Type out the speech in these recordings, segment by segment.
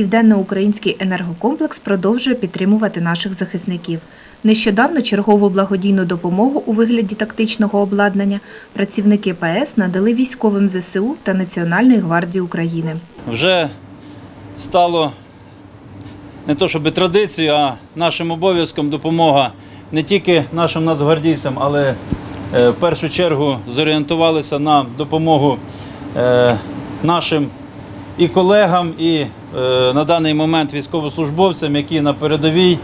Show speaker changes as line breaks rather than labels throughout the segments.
Південноукраїнський енергокомплекс продовжує підтримувати наших захисників. Нещодавно чергову благодійну допомогу у вигляді тактичного обладнання працівники ПС надали військовим ЗСУ та Національної гвардії України.
вже стало не то щоб традицією, а нашим обов'язком допомога не тільки нашим нацгвардійцям, але е, в першу чергу зорієнтувалися на допомогу е, нашим і колегам, і е, на даний момент військовослужбовцям, які на передовій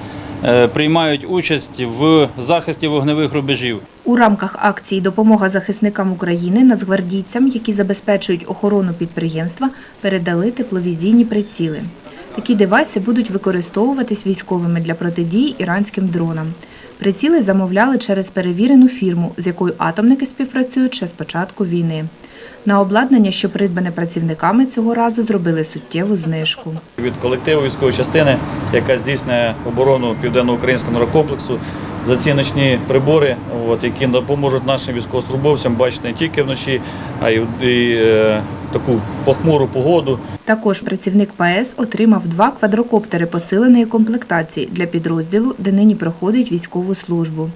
е, приймають участь в захисті вогневих рубежів.
У рамках акції Допомога захисникам України нацгвардійцям, які забезпечують охорону підприємства, передали тепловізійні приціли. Такі девайси будуть використовуватись військовими для протидії іранським дронам. Приціли замовляли через перевірену фірму, з якою атомники співпрацюють ще з початку війни. На обладнання, що придбане працівниками цього разу, зробили суттєву знижку.
від колективу військової частини, яка здійснює оборону південноукраїнського нерокомплексу, за ці прибори, от, які допоможуть нашим військовослужбовцям бачити не тільки вночі, а й і, е, таку похмуру погоду.
Також працівник ПАЕС отримав два квадрокоптери посиленої комплектації для підрозділу, де нині проходить військову службу.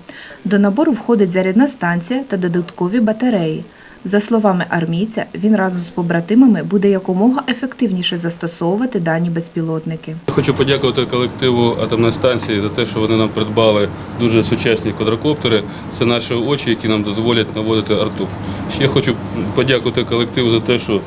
До набору входить зарядна станція та додаткові батареї. За словами армійця, він разом з побратимами буде якомога ефективніше застосовувати дані безпілотники.
Хочу подякувати колективу атомної станції за те, що вони нам придбали дуже сучасні квадрокоптери. Це наші очі, які нам дозволять наводити арту. Ще хочу подякувати колективу за те, що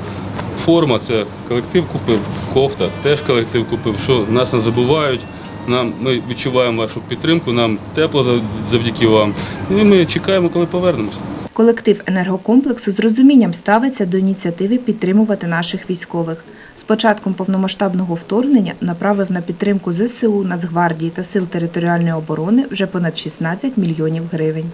форма це колектив купив, кофта теж колектив купив, що нас не забувають. Нам ми відчуваємо вашу підтримку, нам тепло завдяки вам. І ми чекаємо, коли повернемося.
Колектив енергокомплексу з розумінням ставиться до ініціативи підтримувати наших військових. З початком повномасштабного вторгнення направив на підтримку ЗСУ, Нацгвардії та Сил територіальної оборони вже понад 16 мільйонів гривень.